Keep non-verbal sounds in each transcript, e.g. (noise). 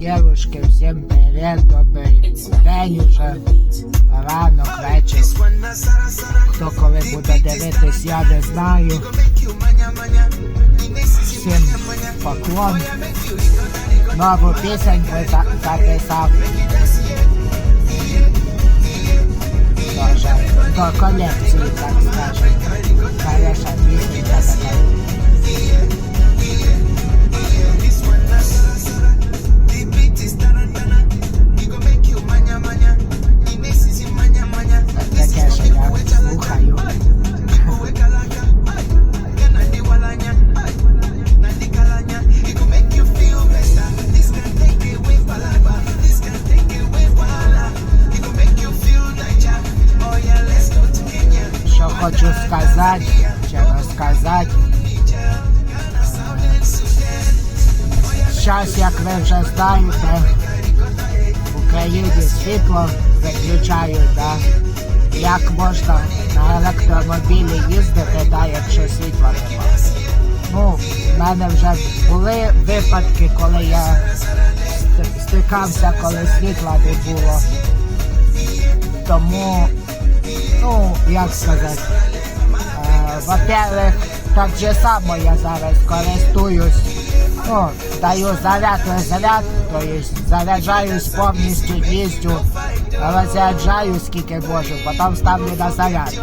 Дівушки, всім привіт, добрий день уже, ранок, вечір. Хто коли буде дивитись, я не знаю. Всім поклон. Нову пісеньку за- записав. Тоже до колекції, так скажем. Хороша пісенька така. Хочу сказати, чи розказати. Зараз, як ви вже знаєте, в Україні світло виключають, да? як можна на електромобілі їздити, да, якщо світла немає. Ну, в мене вже були випадки, коли я стикався, коли світла не було. Тому, ну, як сказати, во-первых, так же само я зараз користуюсь, ну, даю заряд, розряд, то есть заряджаюсь повністю, їздю, розряджаю скільки можу, потім ставлю на заряд.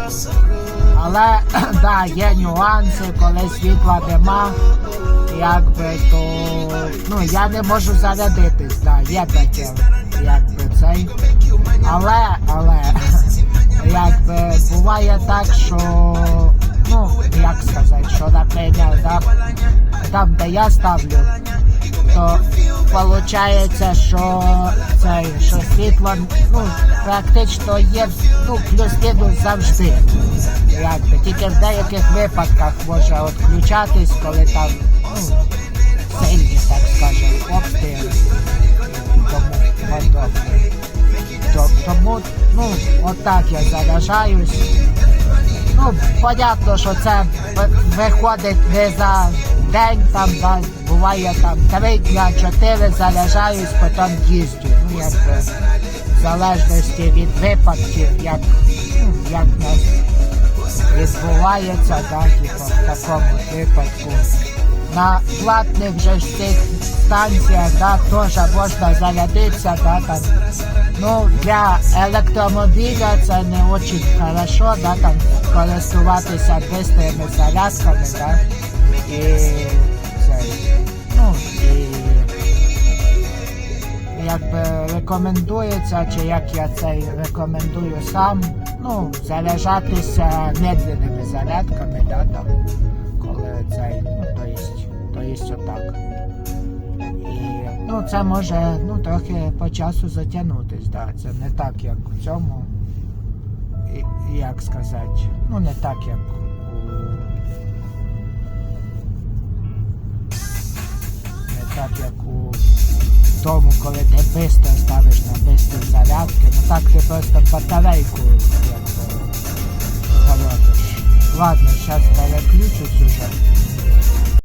Але (clears throat) да, є нюанси, коли світла нема, якби то ну я не можу зарядитись, да, є таке, якби цей. Але, але (laughs) якби буває так, що ну як сказати, що наприклад, да, там, де я ставлю, то виходить, що цей, що світло ну, практично є ну, плюс-мінус завжди. Якби. Тільки в деяких випадках може відключатись, коли там ну, сильні, так скажемо, обстріли. Тому. Тому, ну, отак я заряджаюсь. Ну, понятно, що це виходить не за день, там, буває там три дня, чотири заряджаюсь, потім їздю. Ну, якби, в залежності від випадків, як, ну, як нас відбувається, да, типу, в такому випадку. На платних же ж цих станціях да, теж можна зарядитися, да, там. Ну, для електромобіля це не дуже хорошо, да, там, користуватися бистрими зарядками, да, і це, ну, і якби рекомендується, чи як я це рекомендую сам, ну, заряджатися медленними зарядками, да, там, коли цей, ну, то есть, то есть отак. Ну, це може, ну, трохи по часу затягнутись, да, це не так, як у цьому, і, як сказати, ну, не так, як у не так, як у тому, коли ти швидко ставиш на швидкі зарядки, ну так ти просто батарейку якби заводиш. Ладно, зараз переключусь уже.